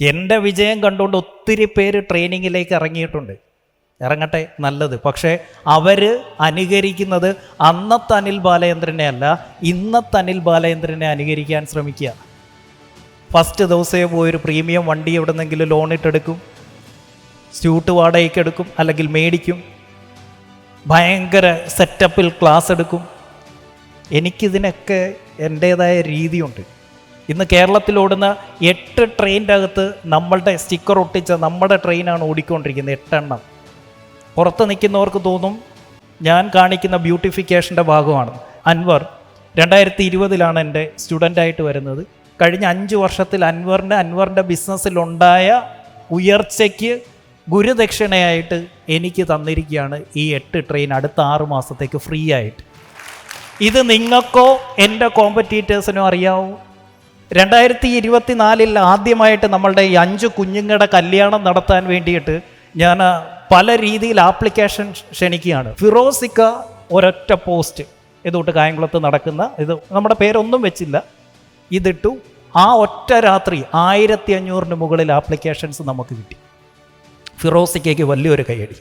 എന്റെ വിജയം കണ്ടുകൊണ്ട് ഒത്തിരി പേര് ട്രെയിനിങ്ങിലേക്ക് ഇറങ്ങിയിട്ടുണ്ട്. ഇറങ്ങട്ടെ നല്ലത്. പക്ഷേ അവർ അനുകരിക്കുന്നത് അന്നത്തെ അനിൽ ബാലചന്ദ്രനെ അല്ല ഇന്നത്തെ അനിൽ ബാലചന്ദ്രനെ അനുകരിക്കാൻ ശ്രമിക്കുക. ഫസ്റ്റ് ദിവസമേ പോയൊരു പ്രീമിയം വണ്ടി എവിടെന്നെങ്കിലും ലോൺ ഇട്ടെടുക്കും. സ്യൂട്ട് വാടകയ്ക്ക് എടുക്കും അല്ലെങ്കിൽ മേടിക്കും. ഭയങ്കര സെറ്റപ്പിൽ ക്ലാസ് എടുക്കും. എനിക്കിതിനൊക്കെ എന്റേതായ രീതിയുണ്ട്. ഇന്ന് കേരളത്തിൽ ഓടുന്ന എട്ട് ട്രെയിനിന്റെ അകത്ത് നമ്മളുടെ സ്റ്റിക്കർ ഒട്ടിച്ച നമ്മുടെ ട്രെയിനാണ് ഓടിക്കൊണ്ടിരിക്കുന്നത് എട്ടെണ്ണം. പുറത്ത് നിൽക്കുന്നവർക്ക് തോന്നും ഞാൻ കാണിക്കുന്ന ബ്യൂട്ടിഫിക്കേഷന്റെ ഭാഗമാണ്. അൻവർ രണ്ടായിരത്തി ഇരുപതിലാണ് എന്റെ സ്റ്റുഡന്റായിട്ട് വരുന്നത്. കഴിഞ്ഞ അഞ്ച് വർഷത്തിൽ അൻവറിന്റെ അൻവറിന്റെ ബിസിനസ്സിലുണ്ടായ ഉയർച്ചയ്ക്ക് ഗുരുദക്ഷിണയായിട്ട് എനിക്ക് തന്നിരിക്കുകയാണ് ഈ എട്ട് ട്രെയിൻ അടുത്ത ആറ് മാസത്തേക്ക് ഫ്രീ ആയിട്ട്. ഇത് നിങ്ങൾക്കോ എന്റെ കോമ്പറ്റീറ്റേഴ്സിനോ അറിയാവോ? രണ്ടായിരത്തി ഇരുപത്തിനാലിൽ ആദ്യമായിട്ട് നമ്മളുടെ ഈ അഞ്ച് കുഞ്ഞുങ്ങളുടെ കല്യാണം നടത്താൻ വേണ്ടിയിട്ട് ഞാൻ പല രീതിയിൽ ആപ്ലിക്കേഷൻ ക്ഷണിക്കുകയാണ്. ഫിറോസിക്ക ഒരൊറ്റ പോസ്റ്റ് ഇതോട്ട് കായംകുളത്ത് നടക്കുന്ന ഇത് നമ്മുടെ പേരൊന്നും വെച്ചില്ല. ഇതിട്ടു. ആ ഒറ്റ രാത്രി ആയിരത്തി അഞ്ഞൂറിന് മുകളിൽ ആപ്ലിക്കേഷൻസ് നമുക്ക് കിട്ടി. ഫിറോസിക്കയ്ക്ക് വലിയൊരു കൈയടി.